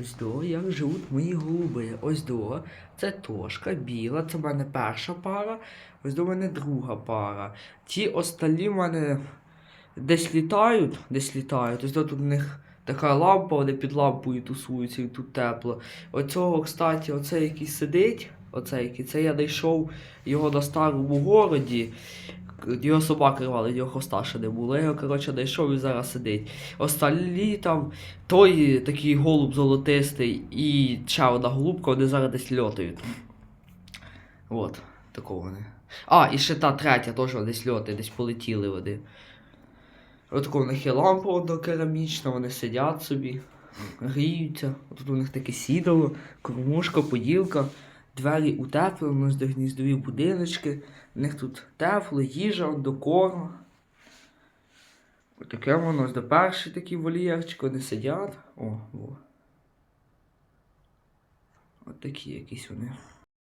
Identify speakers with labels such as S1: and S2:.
S1: Ось до, як живуть мої голуби. Ось до. Це тошка біла, це в мене перша пара, ось до мене друга пара. Ті остальні в мене десь літають, десь літають. Ось до тут у них така лампа, вони під лампою тусуються і тут тепло. Оцього, кстати, оцей який сидить, оцей який, це я знайшов його на старому городі. Його собаки рвали, його хвоста ще не було. Я його, коротше, знайшов і зараз сидить. Остальні там, той такий голуб золотистий і ще голубка, вони зараз десь льотають. От, такого вони. А, і ще та третя теж десь льотає, десь полетіли вони. От тако в них є лампа одна керамічна, вони сидять собі, гріються. Тут у них таке сідало, кормушка, поділка, двері утепли, у нас де гніздові будиночки. У них тут тепло, їжа до корма. Ось таке воно до перший такий вольєрчик, вони сидять. О, во. Отакі такі якісь вони.